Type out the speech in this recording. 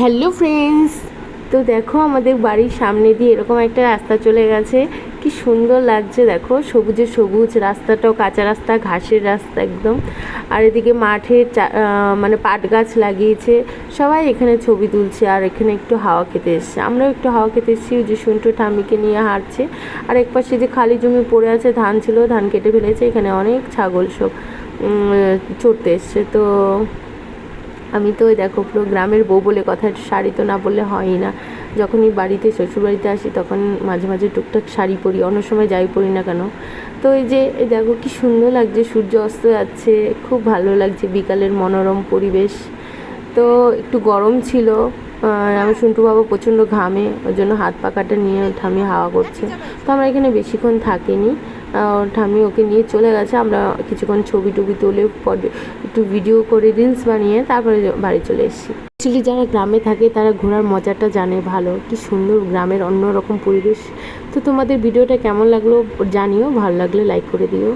Hello friends, তো দেখো আমাদের বাড়ির সামনে দিয়ে এরকম একটা রাস্তা চলে গেছে। কি সুন্দর লাগছে দেখো, সবুজে সবুজ, রাস্তাটাও কাঁচা রাস্তা, ঘাসের রাস্তা একদম। আর এদিকে মাঠে মানে পাট গাছ লাগিয়েছে। সবাই এখানে ছবি তুলছে আর এখানে একটু হাওয়া খেতে এসছে। আমরাও একটু হাওয়া খেতে এসেছি যে সন্টু ঠাম্মিকে নিয়ে হাঁটছে। আর এক পাশে যে খালি জমি পড়ে আছে, ধান ছিল, ধান কেটে ফেলেছে, এখানে অনেক ছাগল সব চড়তে এসছে। তো আমি তো দেখো পুরো গ্রামের বউ বলে কথা, শাড়ি তো না বললে হয়ই না। যখনই বাড়িতে, শ্বশুরবাড়িতে আসি তখন মাঝে মাঝে টুকটাক শাড়ি পরি, অন্য সময় যাই পরি না কেন? তো এই যে দেখো কি সুন্দর লাগছে, সূর্য অস্ত যাচ্ছে, খুব ভালো লাগছে, বিকালের মনোরম পরিবেশ। তো একটু গরম ছিল সন্টু বাবা প্রচণ্ড ঘামে ওই জন্য হাত পাকাটা নিয়ে ঠামি হাওয়া করছে। তো আমরা এখানে বেশিক্ষণ থাকিনি। ঠাম্মি ওকে নিয়ে চলে গেছে। আমরা কিছুক্ষণ ছবি টবি তুলে একটু ভিডিও করে রিলস বানিয়ে তারপরে বাড়ি চলে এসেছি। অ্যাকচুয়ালি যারা গ্রামে থাকে তারা ঘোরার মজাটা জানে ভালো। কি সুন্দর গ্রামের অন্যরকম পরিবেশ। তো তোমাদের ভিডিওটা কেমন লাগল জানিও, ভালো লাগলে লাইক করে দিও।